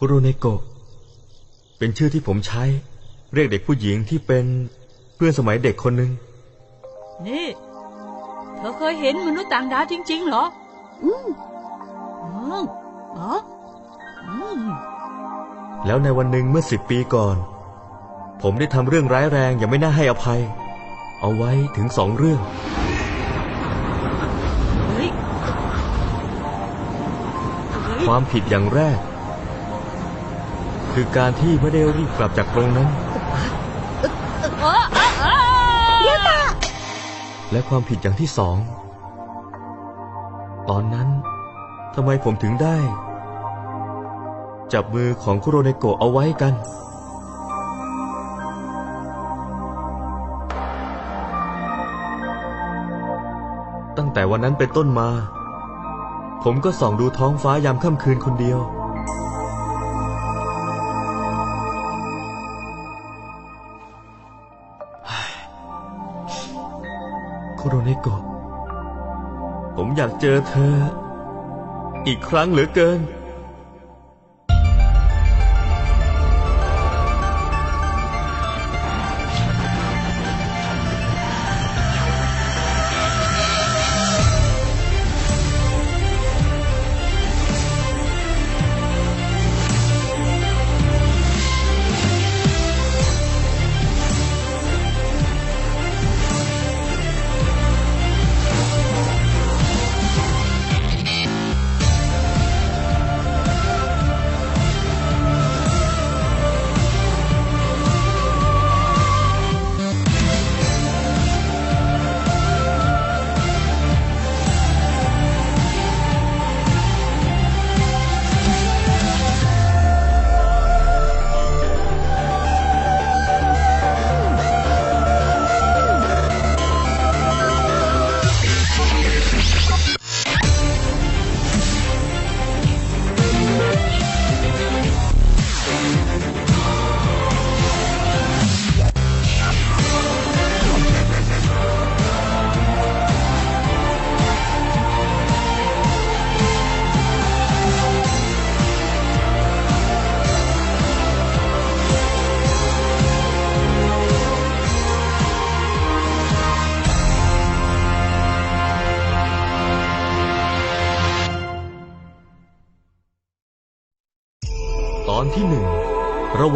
คุโรเนโกะเป็นชื่อที่ผมใช้ เรียกเด็กผู้หญิงที่เป็นเพื่อนสมัยเด็กคนหนึ่งนี่ เธอเคยเห็นมนุษย์ต่างดาวจริง ๆ เหรอ อืมอืมอ๋ออืมแล้วในวันหนึ่งเมื่อสิบปีก่อน ผมได้ทำเรื่องร้ายแรงอย่างไม่น่าให้อภัย เอาไว้ถึงสองเรื่อง เฮ้ยเฮ้ยความผิดอย่างแรก คือการที่ไม่ได้รีบกลับจากตรงนั้นยวตาและความผิดอย่างที่สอง ตอนนั้นทำไมผมถึงได้ จับมือของคุโรเนโกะเอาไว้กัน ตั้งแต่วันนั้นเป็นต้นมา ผมก็ส่องดูท้องฟ้ายามค่ำคืนคนเดียว คุโรเนโกะผมอยากเจอเธอ อีกครั้งเหลือเกิน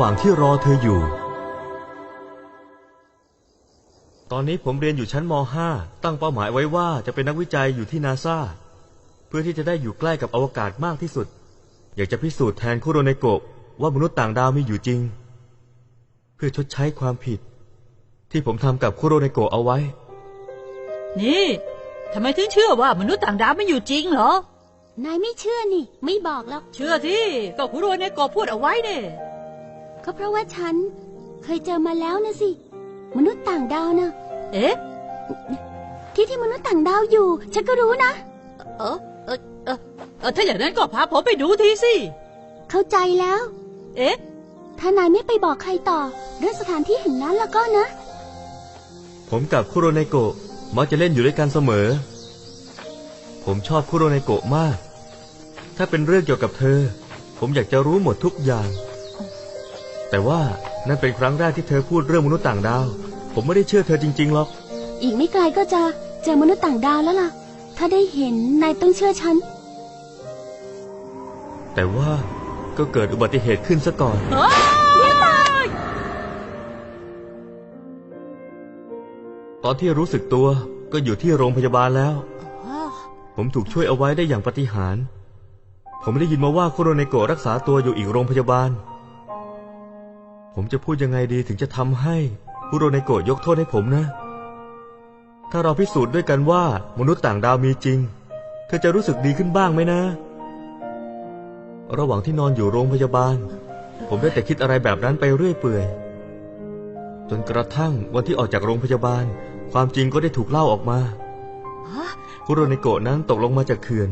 ว่างที่รอเธออยู่ ตอนนี้ผมเรียนอยู่ชั้นม .5 ตั้งเป้าหมายไว้ว่าจะเป็นนักวิจัยอยู่ที่นาซาเพื่อที่จะได้อยู่ใกล้กับอวกาศมากที่สุด อยากจะพิสูจน์แทนคุโรเนโกะว่ามนุษย์ต่างดาวมีอยู่จริง เพื่อชดใช้ความผิด ที่ผมทำกับคุโรเนโกะเอาไว้ นี่ทำไมถึงเชื่อว่ามนุษย์ต่างดาวไม่อยู่จริงเหรอ นายไม่เชื่อนี่ ไม่บอกหรอก เชื่อที่ก็คุโรเนโกะพูดเอาไว้เนี่ย ก็เพราะว่าฉัน เคยเจอมาแล้วนะสิ มนุษย์ต่างดาวนะเอ๊ะ ที่ที่มนุษย์ต่างดาวอยู่ ฉันก็รู้นะ เออเออเออเออถ้าอย่างนั้นก็พาผมไปดูทีสิ เข้าใจแล้ว เอ๊ะ ถ้านายไม่ไปบอกใครต่อเรื่องสถานที่แห่งนั้นแล้วก็นะ ผมกับคุโรเนโกะมักจะเล่นอยู่ด้วยกันเสมอ ผมชอบคุโรเนโกะมาก ถ้าเป็นเรื่องเกี่ยวกับเธอ ผมอยากจะรู้หมดทุกอย่าง แต่ว่านั่นเป็นครั้งแรกที่เธอพูดเรื่องมนุษย์ต่างดาว ผมไม่ได้เชื่อเธอจริงๆหรอก อีกไม่ไกลก็จะเจอมนุษย์ต่างดาวแล้วล่ะ ถ้าได้เห็นนายต้องเชื่อฉัน แต่ว่าก็เกิดอุบัติเหตุขึ้นซะก่อนเฮ้ยตอนที่รู้สึกตัวก็อยู่ที่โรงพยาบาลแล้วอ้าวผมถูกช่วยเอาไว้ได้อย่างปาฏิหาริย์ผมได้ยินมาว่าคุโรเนโกะรักษาตัวอยู่อีกโรงพยาบาล ผมจะพูดยังไงดีถึงจะทำให้คุโรเนโกะยกโทษให้ผมนะ ถ้าเราพิสูจน์ด้วยกันว่ามนุษย์ต่างดาวมีจริง เธอจะรู้สึกดีขึ้นบ้างไหมนะ ระหว่างที่นอนอยู่โรงพยาบาล ผมได้แต่คิดอะไรแบบนั้นไปเรื่อยเปื่อย จนกระทั่งวันที่ออกจากโรงพยาบาล ความจริงก็ได้ถูกเล่าออกมาฮะคุโรเนโกะนั้นตกลงมาจากเขื่อน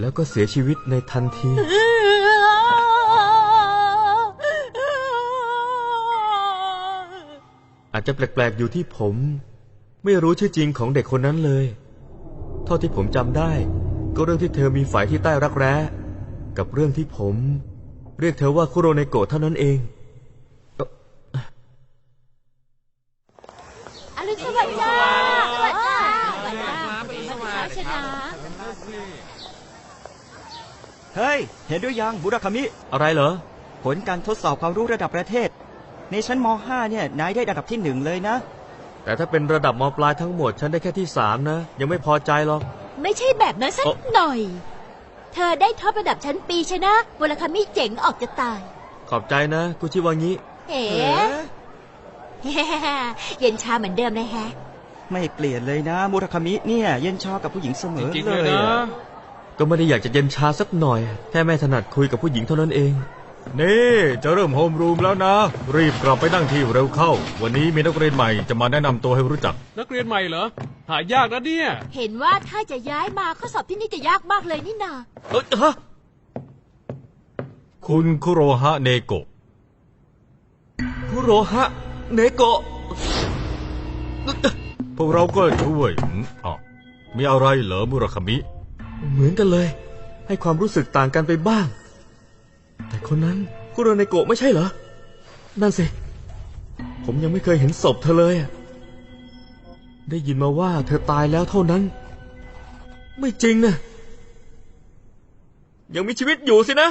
แล้วก็เสียชีวิตในทันที อาจจะแปลกๆอยู่ที่ผม ไม่รู้ชื่อจริงของเด็กคนนั้นเลย เท่าที่ผมจำได้ ก็เรื่องที่เธอมีฝ่ายที่ใต้รักแร้ กับเรื่องที่ผม เรียกเธอว่าคุโรเนโกะเท่านั้นเองอรุณสวัสดิ์จ้าสวัสดิ์จ้าสวัสดีเฮ้ย เห็นด้วยยังบุรคามิ อะไรเหรอ ผลการทดสอบความรู้ระดับประเทศ ในชั้นม .5 เนี่ยนายได้ระดับที่หนึ่งเลยนะ แต่ถ้าเป็นระดับมปลายทั้งหมด ฉันได้แค่ที่สามนะ ยังไม่พอใจหรอก ไม่ใช่แบบนั้นสักเอ่อหน่อย เธอได้ท็อประดับชั้นปีชนะวลคามิเจ๋งออกจะตาย ขอบใจนะกุชิวางิเอ๋เย็นชาเหมือนเดิมเลยแฮะ ไม่เปลี่ยนเลยนะมุราคามิเนี่ย เย็นชอกับผู้หญิงเสมอจริงๆเลเลยยนะอะก็ไม่ได้อยากจะเย็นชาสักหน่อย แค่ไม่ถนัดคุยกับผู้หญิงเท่านั้นเอง นี่จะเริ่มโฮมรูมแล้วนะ รีบกลับไปนั่งที่เร็วเข้า วันนี้มีนักเรียนใหม่จะมาแนะนำตัวให้รู้จัก นักเรียนใหม่เหรอ หายากนะเนี่ย เห็นว่าถ้าจะย้ายมาข้อสอบที่นี่จะยากมากเลยนี่นาเอ้ยฮะคุณคุโรฮะเนโกะคุโรฮะ เนโกะพวกเราก็ช่วยอืมอ๋อมีอะไรเหรอมุราคามิ เหมือนกันเลย ให้ความรู้สึกต่างกันไปบ้าง แต่คนนั้นคุโรเนโกะไม่ใช่เหรอ นั่นสิ ผมยังไม่เคยเห็นศพเธอเลยอะได้ยินมาว่าเธอตายแล้วเท่านั้น ไม่จริงนะ ยังมีชีวิตอยู่สินะ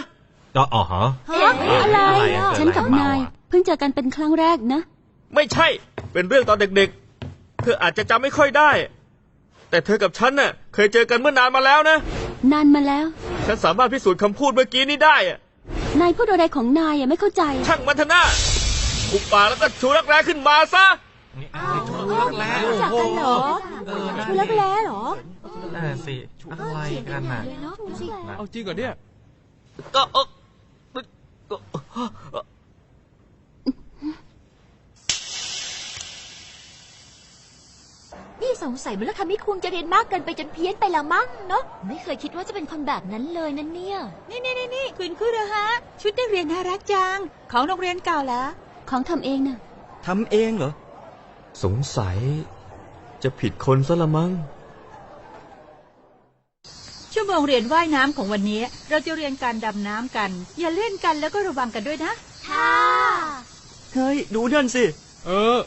อะอ่าฮะฮะอะไรอะ ฉันกับนาย เพิ่งเจอกันเป็นครั้งแรกนะ ไม่ใช่ เป็นเรื่องตอนเด็กๆ เธออาจจะจำไม่ค่อยได้ แต่เธอกับฉันน่ะ เคยเจอกันเมื่อนานมาแล้วนะ นานมาแล้ว ฉันสามารถพิสูจน์คำพูดเมื่อกี้นี้ได้อะ นายพูดอะไรของนายอะไม่เข้าใจ ช่างมันเถอะนะอุปปากแล้วก็ชูรักแร้ขึ้นมาซะรู้จักกันเหรอชูรักแร้เหรอนั่นนะสิอะไรกันน่ะเอาจริงเหรอเนี่ย ก็เออก็ นี่สงสัยมุลคามิคุงจะเรียนมากเกินไปจนเพี้ยนไปละมั้งเนาะไม่เคยคิดว่าจะเป็นคนแบบนั้นเลยนั่นเนี่ยนี่นี่นี่นี่คุณคุโรฮะ ชุดนักเรียนน่ารักจัง ของโรงเรียนเก่าแล้ว ของทำเองน่ะทำเองเหรอ สงสัย จะผิดคนซะละมั้ง ชั่วโมงเรียนว่ายน้ำของวันนี้ เราจะเรียนการดำน้ำกัน อย่าเล่นกันแล้วก็ระวังกันด้วยนะ ค่ะ เฮ้ย ดูนั่นสิ เออ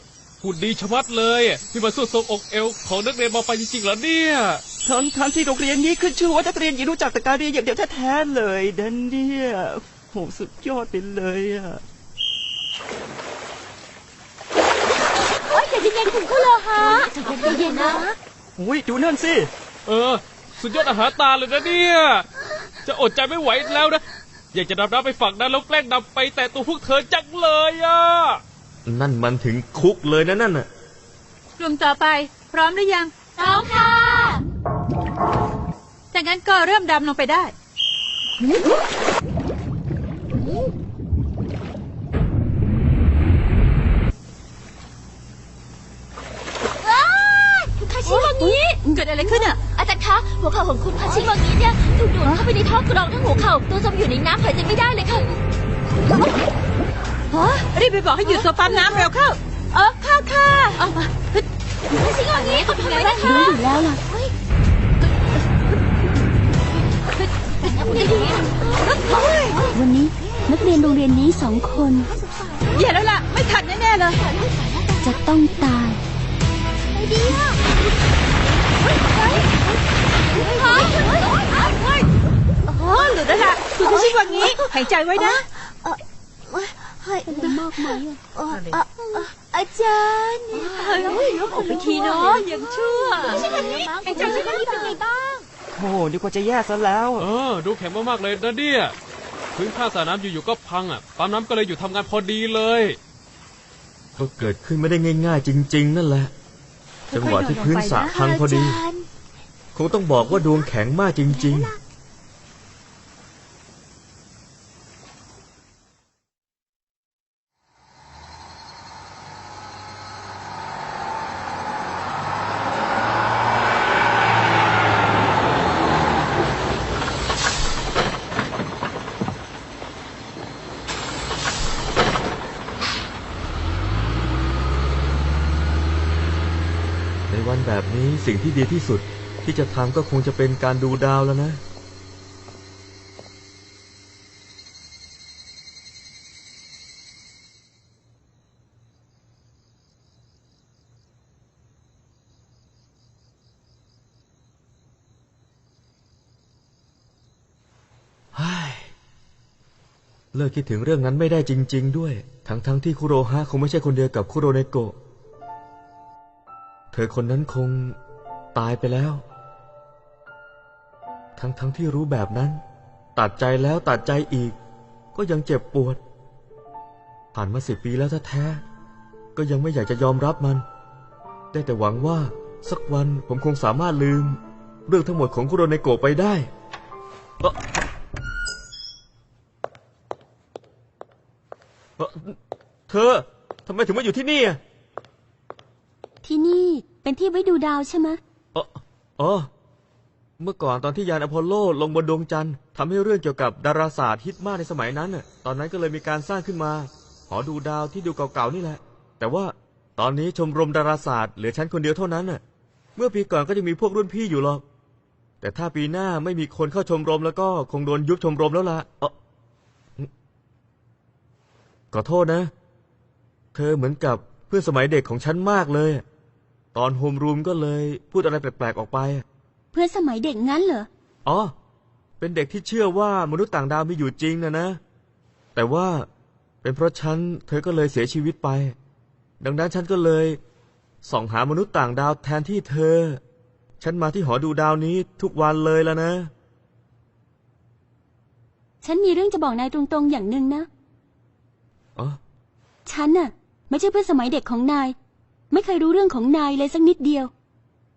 หุ่นดีชะมัดเลยที่มาสู้ทรงอกเอวของนักเรียนมอปลายจริงๆเหรอเนี่ยทั้งทั้งที่โรงเรียนนี้ขึ้นชื่อว่านักเรียนหญิงรู้จักแต่การเรียนอย่างเดียวแท้ๆเลยดันเนี่ยโหสุดยอดไปเลยอะโอ๊ยใจเย็นๆคุณคุโรฮะใจเย็นๆนะโอ้ยดูนั่นสิเออ สุดยอดอาหารตาเลยนะเนี่ยจะอดใจไม่ไหวแล้วนะ อยากจะดำน้ำไปฝั่งนั้นแล้วแกล้งดำไปแต่ตัวพวกเธอจังเลยอะ นั่นมันถึงคุกเลยนะนั่นน่ะกลุ่มต่อไป พร้อมหรือยังพร้อมค่ะถ้างั้นก็เริ่มดำลงไปได้คุณคาชิวังนี้เกิดอะไรขึ้นอะ อาจารย์คะหัวเข่าของคุณคาชิวังนี้เนี่ยถูกดูดเข้าไปในท่อกรองทั้งหัวเข่าตัวจมอยู่ในน้ำหายใจไม่ได้เลยค่ะ ฮะรีบไปบอกให้หยุดตัวปั๊มน้ำเร็วเข้า เออค่ะค่ะเอามาเฮ้ยคาชิวังนี้คุณทำไมนะคะรู้อยู่แล้วล่ะเฮ้ยวันนี้นักเรียนโรงเรียนนี้สองคนอย่าแล้วล่ะ ไม่ทันแน่ๆเลย จะต้องตายไอเดียเฮ้ยเฮ้ยเฮ้ยเฮ้ยโอ้หลุดแล้วล่ะคุณจะชิดว่างี้หายใจไว้นะ เฮ้ยเป็นมากไหมอะอาจารย์เฮ้ยออกไปทีเนาะยังชั่วไม่ใช่คนนี้อาจารย์คนนี้เป็นไงบ้างโอ้ดีกว่าจะแย่ซะแล้ว เออ ดูแข็งมากๆเลยนะเนี่ยพื้นข้างสระน้ำอยู่ๆก็พังอะปั๊มน้ำก็เลยอยู่ทำงานพอดีเลยก็เกิดขึ้นไม่ได้ง่ายๆ จริง ๆ นั่นแหละ จังหวะที่พื้นสระพังพอดี คงต้องบอกว่าดวงแข็งมากจริง ๆ สิ่งที่ดีที่สุดที่จะทำก็คงจะเป็นการดูดาวแล้วนะ เลิกคิดถึงเรื่องนั้นไม่ได้จริง ๆ ด้วย ทั้งๆทที่คุโรฮะคงไม่ใช่คนเดียวกับคุโรเนโกะ เธอคนนั้นคง ตายไปแล้ว ทั้งๆทที่รู้แบบนั้น ตัดใจแล้วตัดใจอีก ก็ยังเจ็บปวด ผ่านมาสิบปีแล้วแท้ๆก็ยังไม่อยากจะยอมรับมัน ได้แต่หวังว่าสักวันผมคงสามารถลืม เรื่องทั้งหมดของคุโรเนโกะไปได้เออเธอทำไมถึงมาอยู่ที่นี่อะที่นี่เป็นที่ไว้ดูดาวใช่ไหมะ เอ๋อเมื่อก่อนตอนที่ยานอพอลโลลงบนดวงจันทร์ทำให้เรื่องเกี่ยวกับดาราศาสตร์ฮิตมากในสมัยนั้นน่ะตอนนั้นก็เลยมีการสร้างขึ้นมาหอดูดาวที่ดูเก่าๆนี่แหละ แต่ว่าตอนนี้ชมรมดาราศาสตร์เหลือฉันคนเดียวเท่านั้นน่ะ เมื่อปีก่อนก็จะมีพวกรุ่นพี่อยู่หรอก แต่ถ้าปีหน้าไม่มีคนเข้าชมรมแล้วก็คงโดนยุบชมรมแล้วล่ะเออขอโทษนะ เธอเหมือนกับเพื่อนสมัยเด็กของฉันมากเลย ตอนโฮมรูมก็เลยพูดอะไรแปลกๆออกไป เพื่อนสมัยเด็กงั้นเหรอ อ๋อ เป็นเด็กที่เชื่อว่ามนุษย์ต่างดาวมีอยู่จริงนะนะ แต่ว่าเป็นเพราะฉันเธอก็เลยเสียชีวิตไป ดังนั้นฉันก็เลยส่องหามนุษย์ต่างดาวแทนที่เธอ ฉันมาที่หอดูดาวนี้ทุกวันเลยแล้วนะ ฉันมีเรื่องจะบอกนายตรงๆอย่างหนึ่งนะ อ๋อ ฉันน่ะ ไม่ใช่เพื่อนสมัยเด็กของนาย ไม่เคยรู้เรื่องของนายเลยสักนิดเดียว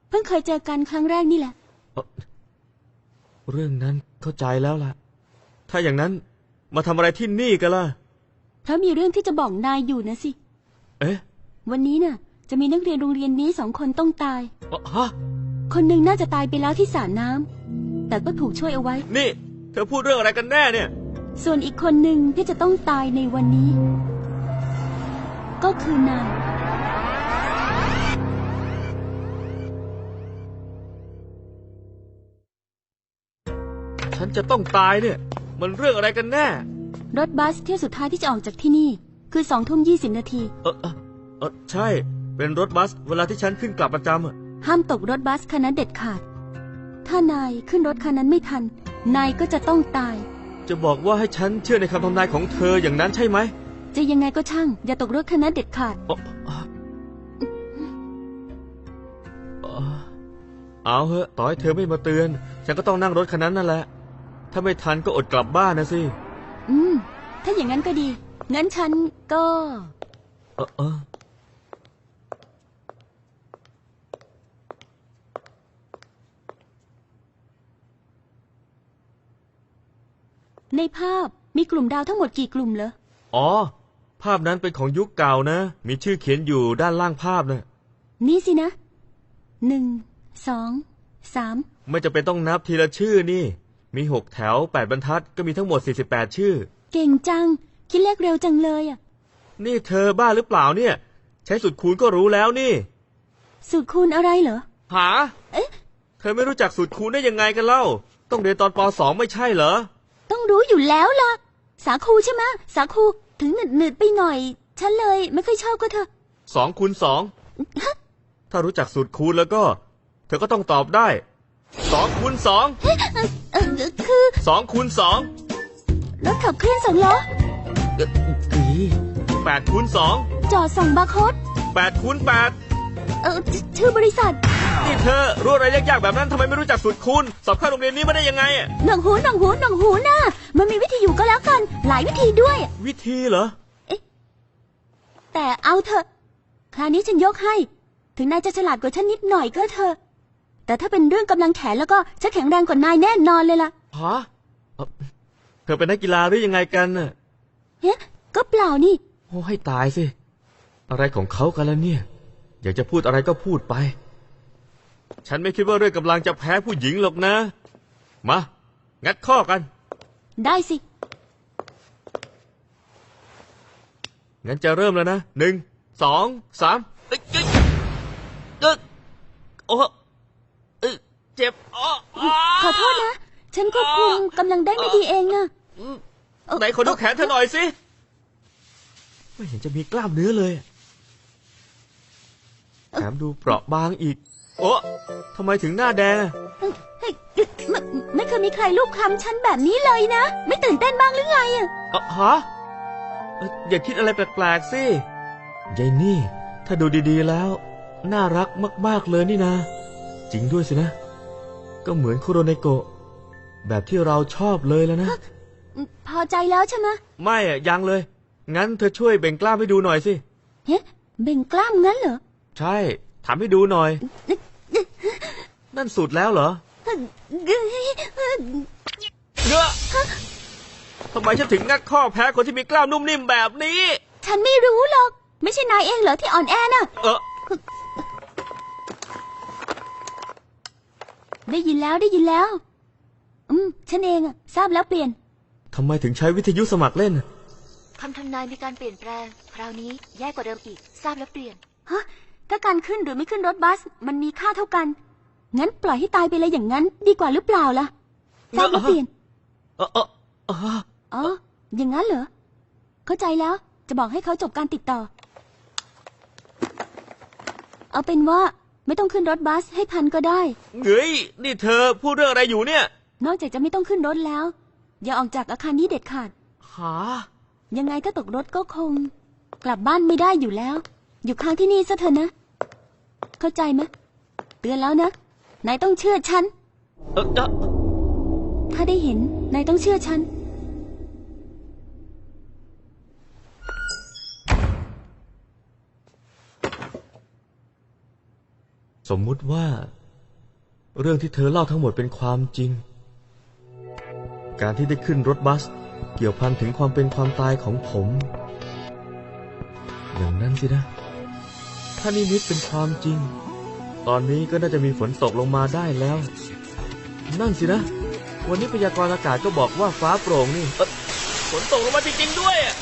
เพิ่งเคยเจอกันครั้งแรกนี่แหละเรื่องนั้นเข้าใจแล้วล่ะ ถ้าอย่างนั้นมาทำอะไรที่นี่กันล่ะ เพราะมีเรื่องที่จะบอกนายอยู่นะสิ เอ๊ะวันนี้น่ะ จะมีนักเรียนโรงเรียนนี้สองคนต้องตายอ๋อฮะ คนหนึ่งน่าจะตายไปแล้วที่สระน้ำแต่ก็ถูกช่วยเอาไว้ นี่ เธอพูดเรื่องอะไรกันแน่เนี่ย ส่วนอีกคนหนึ่งที่จะต้องตายในวันนี้ ก็คือนาย ฉันจะต้องตายเนี่ย มันเรื่องอะไรกันแน่ รถบัสเที่ยวสุดท้ายที่จะออกจากที่นี่ คือสองทุ่มยี่สิบนาที เออเออเออใช่ เป็นรถบัสเวลาที่ฉันขึ้นกลับประจำอะห้ามตกรถบัสคันนั้นเด็ดขาด ถ้านายขึ้นรถคันนั้นไม่ทัน นายก็จะต้องตาย จะบอกว่าให้ฉันเชื่อในคำทำนายของเธออย่างนั้นใช่ไหมจะยังไงก็ช่าง อย่าตกรถคันนั้นเด็ดขาด เอ่อเอ่อเอ่อเอาเหอะต่อให้เธอไม่มาเตือน ฉันก็ต้องนั่งรถคันนั้นนั่นแหละ ถ้าไม่ทันก็อดกลับบ้านนะสิ อืม ถ้าอย่างนั้นก็ดี งั้นฉันก็ เออเออในภาพมีกลุ่มดาวทั้งหมดกี่กลุ่มเหรอ อ๋อ ภาพนั้นเป็นของยุคเก่านะ มีชื่อเขียนอยู่ด้านล่างภาพนะนี่สินะ หนึ่ง สอง สาม ไม่จะเป็นต้องนับทีละชื่อนี่ มีหกแถวแปดบรรทัดก็มีทั้งหมดสี่สิบแปดชื่อ เก่งจัง คิดเลขเร็วจังเลยอะ นี่เธอบ้าหรือเปล่าเนี่ย ใช้สุดคูณก็รู้แล้วนี่ สูตรคูณอะไรเหรอ หา เอ๊ะ เธอไม่รู้จักสูตรคูณได้ยังไงกันเล่า ต้องเรียนตอนปสองไม่ใช่เหรอ ต้องรู้อยู่แล้วล่ะ สาคูใช่ไหมสาคูถึงหนืดหนืดๆไปหน่อย ฉันเลยไม่ค่อยชอบก็เถอะสองคูณสองถ้ารู้จักสูตรคูณแล้วก็ เธอก็ต้องตอบได้ สองคูณสองเออเออคือสองคูณสองรถขับเคลื่อนสองล้อเอ่ออีแปดคูณสองจอดส่องบาร์โค้ดแปดคูณแปดเออชชื่อบริษัทนี่เธอรู้อะไรยากๆแบบนั้นทำไมไม่รู้จักสูตรคูณสอบเข้าโรงเรียนนี้มาได้ยังไงอะหนังหูหนังหูหนังหูนะมันมีวิธีอยู่ก็แล้วกัน หลายวิธีด้วย วิธีเหรอ แต่เอาเถอะ คราวนี้ฉันยกให้ ถึงนายจะฉลาดกว่าฉันนิดหน่อยก็เถอะ แต่ถ้าเป็นเรื่องกำลังแขนแล้วก็ฉันแข็งแรงกว่านายแน่นอนเลยล่ะฮะเอ่อเธอเป็นนักกีฬาหรือยังไงกันน่ะเฮ้ก็เปล่านี่ โอ้ให้ตายสิ อะไรของเขากันแล้วเนี่ย อยากจะพูดอะไรก็พูดไป ฉันไม่คิดว่าเรื่องกำลังจะแพ้ผู้หญิงหรอกนะ มา งัดข้อกัน ได้สิ งั้นจะเริ่มแล้วนะหนึ่งสองสามเอ้ยเอ้ยเอ้ยโอ้เอ้ยเจ็บอ๋ออ๋อ ขอ โทษนะ ฉันควบคุมกำลังได้ไม่ดีเองนะเอ่อไหนขอดูแขนเธอหน่อยสิ ไม่เห็นจะมีกล้ามเนื้อเลยแถมดูเปราะบางอีก โอ้ทำไมถึงหน้าแดงอะเฮ้ยไม่ไม่เคยมีใครรูปคำฉันแบบนี้เลยนะ ไม่ตื่นเต้นบ้างหรือไงอะเอ่อฮะเอ่ออย่าคิดอะไรแปลกๆสิยายนี่ ถ้าดูดีๆแล้ว น่ารักมากๆเลยนี่นะ จริงด้วยสินะ ก็เหมือนคุโรเนโกะแบบที่เราชอบเลยแล้วนะ พอใจแล้วใช่ไหมะไม่อะยังเลย งั้นเธอช่วยเบ่งกล้ามให้ดูหน่อยสิเฮ้เบ่งกล้ามงั้นเหรอ ใช่ทำให้ดูหน่อย นั่นสุดแล้วเหรอเงอะทำไมฉันถึงงัดข้อแพ้คนที่มีกล้ามนุ่มนิ่มแบบนี้ ฉันไม่รู้หรอก ไม่ใช่นายเองเหรอที่อ่อนแอน่ะ เออ ได้ยินแล้วได้ยินแล้ว อืม ฉันเองอะทราบแล้วเปลี่ยน ทำไมถึงใช้วิทยุสมัครเล่น คำทำนายมีการเปลี่ยนแปลง คราวนี้แย่กว่าเดิมอีก ทราบแล้วเปลี่ยน ฮะ ถ้าการขึ้นหรือไม่ขึ้นรถบัส มันมีค่าเท่ากัน งั้นปล่อยให้ตายไปเลยอย่างนั้น ดีกว่าหรือเปล่าล่ะทราบแล้วเปลี่ยน เออเออเอออ๋อ อย่างนั้นเหรอ เข้าใจแล้ว จะบอกให้เขาจบการติดต่อ เอาเป็นว่า ไม่ต้องขึ้นรถบัสให้ทันก็ได้ เฮ้ยนี่เธอพูดเรื่องอะไรอยู่เนี่ย นอกจากจะไม่ต้องขึ้นรถแล้ว อย่าออกจากอาคารนี้เด็ดขาด หา ยังไงถ้าตกรถก็คง กลับบ้านไม่ได้อยู่แล้ว อยู่ค้างที่นี่ซะเถอะนะ เข้าใจไหมเตือนแล้วนะนายต้องเชื่อฉัน เออเอ่อถ้าได้เห็นนายต้องเชื่อฉัน สมมุติว่า เรื่องที่เธอเล่าทั้งหมดเป็นความจริง การที่ได้ขึ้นรถบัส เกี่ยวพันถึงความเป็นความตายของผม อย่างนั้นสินะ ถ้านิมิตเป็นความจริง ตอนนี้ก็น่าจะมีฝนตกลงมาได้แล้ว นั่นสินะ วันนี้พยากรณ์อากาศก็บอกว่าฟ้าโปร่งนี่ฝนตกลงมาจริงๆด้วยอะ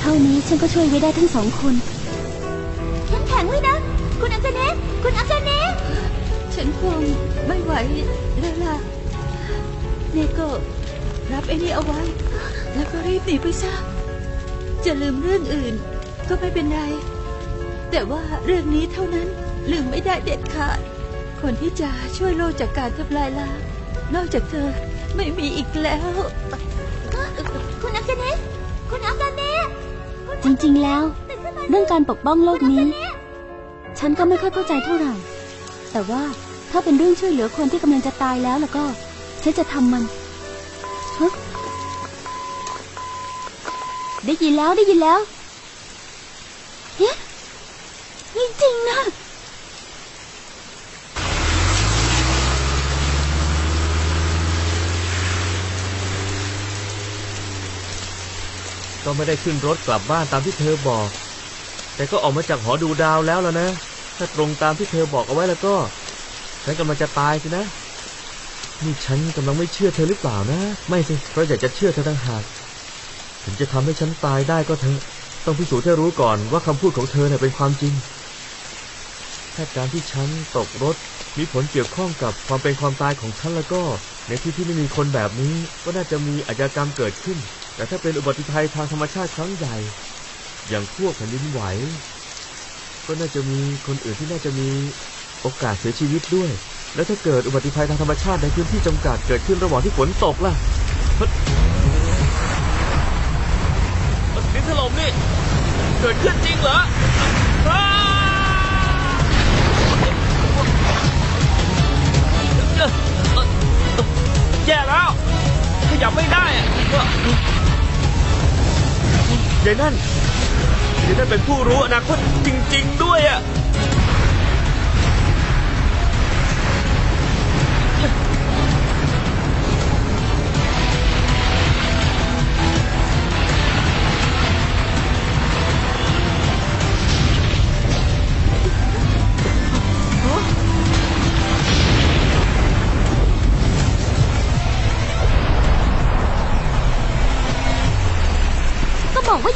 เท่านี้ฉันก็ช่วยไว้ได้ทั้งสองคนเข้มแข็งไว้นะ คุณอังเนะคุณอังเนะฉันคงไม่ไหวแล้วล่ะเนโกะรับไอ้นี่เอาไว้ แล้วก็รีบหนีไปซะจะลืมเรื่องอื่น ก็ไม่เป็นไร แต่ว่าเรื่องนี้เท่านั้นลืมไม่ได้เด็ดขาด คนที่จะช่วยโลกจากการทำลายล้างนอกจากเธอไม่มีอีกแล้ว คุณอังเนะคุณอังเนะ จริงๆแล้ว เรื่องการปกป้องโลกนี้ ฉันก็ไม่ค่อยเข้าใจเท่าไหร่ แต่ว่าถ้าเป็นเรื่องช่วยเหลือคนที่กำลังจะตายแล้วแล้วก็ฉันจะทำมันฮะได้ยินแล้วได้ยินแล้วเฮ้ยไม่จริงนะ ก็ไม่ได้ขึ้นรถกลับบ้านตามที่เธอบอก แต่ก็ออกมาจากหอดูดาวแล้วล่ะนะ ถ้าตรงตามที่เธอบอกเอาไว้แล้วก็ ฉันกำลังจะตายสินะ นี่ฉันกำลังไม่เชื่อเธอหรือเปล่านะ ไม่สิ เพราะอยากจะเชื่อเธอต่างหาก ถึงจะทำให้ฉันตายได้ก็เถอะ ต้องพิสูจน์ให้รู้ก่อนว่าคำพูดของเธอเน่ยเป็นความจริง ถ้าการที่ฉันตกรถมีผลเกี่ยวข้องกับความเป็นความตายของฉันแล้วก็ ในที่ที่ไม่มีคนแบบนี้ก็น่าจะมีอาชญากรรมเกิดขึ้น แต่ถ้าเป็นอุบัติภัยทางธรรมชาติครั้งใหญ่ อย่างพวกแผ่นดินไหว ก็น่าจะมีคนอื่นที่น่าจะมีโอกาสเสียชีวิตด้วย แล้วถ้าเกิดอุบัติภัยทางธรรมชาติในพื้นที่จำกัดเกิดขึ้นระหว่างที่ฝนตกล่ะเฮ้ยดินถล่มนี่ เกิดขึ้นจริงเหรอ นั่นยายนั่นเป็นผู้รู้อนาคตจริง ๆ ด้วยอะ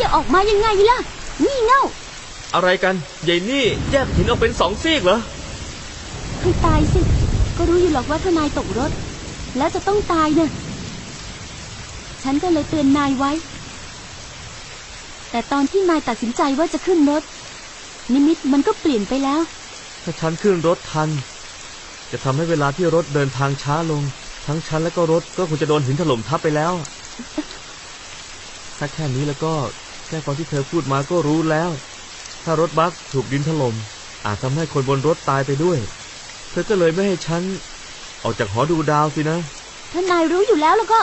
ก็บอกว่าอย่าออกมายังไงล่ะ นี่เง่า อะไรกันยายนี่แยกหินออกเป็นสองซีกเหรอ ให้ตายสิ ก็รู้อยู่หรอกว่าถ้านายตกรถ แล้วจะต้องตายเนะ่ะฉันก็เลยเตือนนายไว้ แต่ตอนที่นายตัดสินใจว่าจะขึ้นรถ นิมิตมันก็เปลี่ยนไปแล้ว ถ้าฉันขึ้นรถทัน จะทำให้เวลาที่รถเดินทางช้าลง ทั้งฉันและก็รถก็คงจะโดนหินถล่มทับไปแล้ว ถ้าแค่นี้แล้วก็ แค่ฟังที่เธอพูดมาก็รู้แล้ว ถ้ารถบัสถูกดินถล่มอาจทำให้คนบนรถตายไปด้วย เธอก็เลยไม่ให้ฉัน ออกจากหอดูดาวสินะถ้านายรู้อยู่แล้วแล้วก็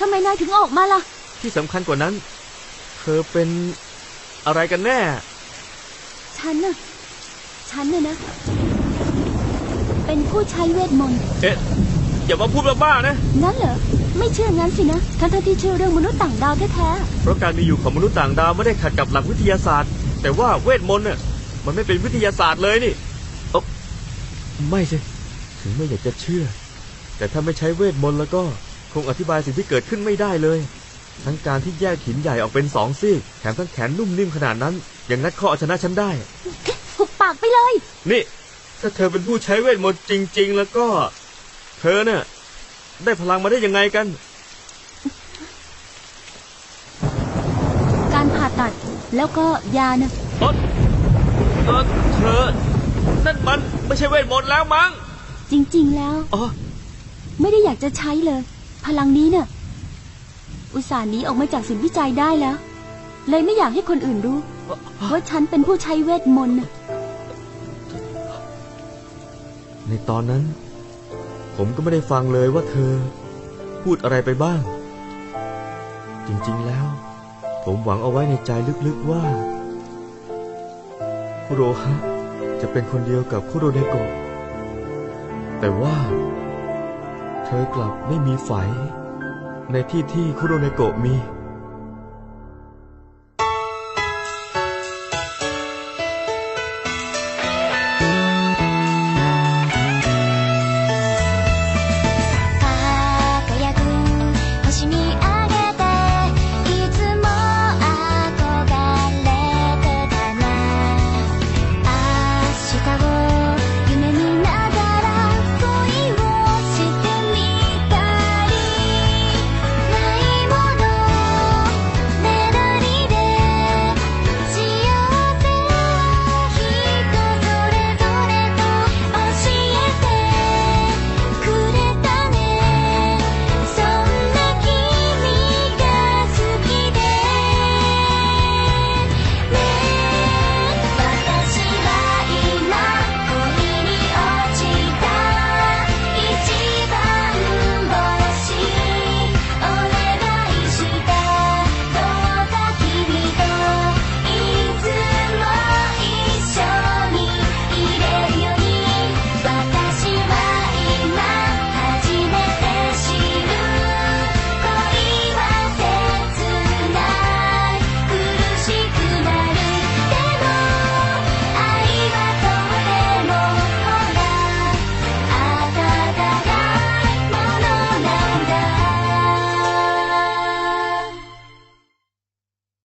ทำไมนายถึงออกมาล่ะ ที่สำคัญกว่านั้น เธอเป็นอะไรกันแน่ ฉันน่ะ ฉันน่ะนะ เป็นผู้ใช้เวทมนต์ เอ๊ะ อย่ามาพูดบ้าๆนะงั้นเหรอ ไม่เชื่องั้นสินะทั้งทที่เชื่อเรื่องมนุษย์ต่างดาวแท้เพราะการมีอยู่ของมนุษย์ต่างดาวไม่ได้ขัดกับหลักวิทยาศาสตร์ แต่ว่าเวทมนต์น่ะมันไม่เป็นวิทยาศาสตร์เลยนี่เอ้าไม่สิถึงไม่อยากจะเชื่อ แต่ถ้าไม่ใช้เวทมนต์แล้วก็คงอธิบายสิ่งที่เกิดขึ้นไม่ได้เลย ทั้งการที่แยกหินใหญ่ออกเป็นสองซีกแถมทั้งแขนนุ่มนิ่มขนาดนั้นยังงัดข้อเอาชนะฉันได้ ๆหุบปากไปเลย นี่ ถ้าเธอเป็นผู้ใช้เวทมนต์จริง ๆ แล้วก็ เธอเนี่ย ได้พลังมาได้ยังไงกัน การผ่าตัดแล้วก็ยานะเออเออเธอ นั่นมันไม่ใช่เวทมนต์แล้วมั้ง จริง ๆ แล้ว อ๋อ ไม่ได้อยากจะใช้เลย พลังนี้เนี่ยอุตส่าห์หนีออกมาจากศูนย์วิจัยได้แล้ว เลยไม่อยากให้คนอื่นรู้ ว่าฉันเป็นผู้ใช้เวทมนต์น่ะ ในตอนนั้น ผมก็ไม่ได้ฟังเลยว่าเธอ พูดอะไรไปบ้าง จริงๆแล้ว ผมหวังเอาไว้ในใจลึกๆว่า คุโรฮะ จะเป็นคนเดียวกับคุโรเนโกะแต่ว่า เธอกลับไม่มีไฝในที่ที่คุโรเนโกะมี